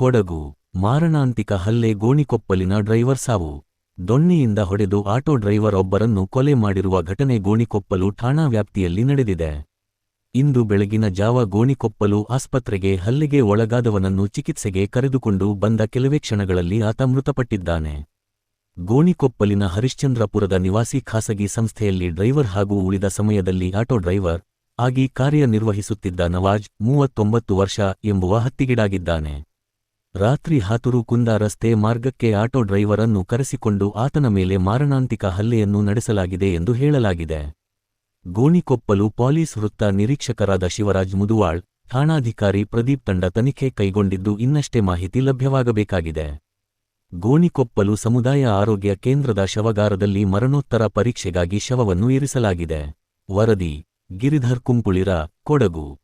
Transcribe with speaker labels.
Speaker 1: ಕೊಡಗು, ಮಾರಣಾಂತಿಕ ಹಲ್ಲೆ ಗೋಣಿಕೊಪ್ಪಲಿನ ಡ್ರೈವರ್ ಸಾವು. ದೊಣ್ಣೆಯಿಂದ ಹೊಡೆದು ಆಟೋ ಡ್ರೈವರ್ ಒಬ್ಬರನ್ನು ಕೊಲೆ ಮಾಡಿರುವ ಘಟನೆ ಗೋಣಿಕೊಪ್ಪಲು ಠಾಣಾ ವ್ಯಾಪ್ತಿಯಲ್ಲಿ ನಡೆದಿದೆ. ಇಂದು ಬೆಳಗಿನ ಜಾವ ಗೋಣಿಕೊಪ್ಪಲು ಆಸ್ಪತ್ರೆಗೆ ಹಲ್ಲೆಗೆ ಒಳಗಾದವನನ್ನು ಚಿಕಿತ್ಸೆಗೆ ಕರೆದುಕೊಂಡು ಬಂದ ಕೆಲವೇ ಕ್ಷಣಗಳಲ್ಲಿ ಆತ ಮೃತಪಟ್ಟಿದ್ದಾನೆ. ಗೋಣಿಕೊಪ್ಪಲಿನ ಹರಿಶ್ಚಂದ್ರಪುರದ ನಿವಾಸಿ ಖಾಸಗಿ ಸಂಸ್ಥೆಯಲ್ಲಿ ಡ್ರೈವರ್ ಹಾಗೂ ಉಳಿದ ಸಮಯದಲ್ಲಿ ಆಟೋ ಡ್ರೈವರ್ ಆಗಿ ಕಾರ್ಯನಿರ್ವಹಿಸುತ್ತಿದ್ದ ನವಾಜ್, ಮೂವತ್ತೊಂಬತ್ತು ವರ್ಷ ಎಂಬುವ ಹತ್ತಿಗಿಡಾಗಿದ್ದಾನೆ. ರಾತ್ರಿ ಹಾತುರು ಕುಂದ ರಸ್ತೆ ಮಾರ್ಗಕ್ಕೆ ಆಟೋ ಡ್ರೈವರ್ ಅನ್ನು ಕರೆಸಿಕೊಂಡು ಆತನ ಮೇಲೆ ಮಾರಣಾಂತಿಕ ಹಲ್ಲೆಯನ್ನು ನಡೆಸಲಾಗಿದೆ ಎಂದು ಹೇಳಲಾಗಿದೆ. ಗೋಣಿಕೊಪ್ಪಲು ಪೊಲೀಸ್ ವೃತ್ತ ನಿರೀಕ್ಷಕರಾದ ಶಿವರಾಜ್ ಮುದುವಾಳ್, ಠಾಣಾಧಿಕಾರಿ ಪ್ರದೀಪ್ ತಂಡ ತನಿಖೆ ಕೈಗೊಂಡಿದ್ದು ಇನ್ನಷ್ಟೇ ಮಾಹಿತಿ ಲಭ್ಯವಾಗಬೇಕಾಗಿದೆ. ಗೋಣಿಕೊಪ್ಪಲು ಸಮುದಾಯ ಆರೋಗ್ಯ ಕೇಂದ್ರದ ಶವಗಾರದಲ್ಲಿ ಮರಣೋತ್ತರ ಪರೀಕ್ಷೆಗಾಗಿ ಶವವನ್ನು ಇರಿಸಲಾಗಿದೆ. ವರದಿ, ಗಿರಿಧರ್ ಕುಂಪುಳಿರ, ಕೊಡಗು.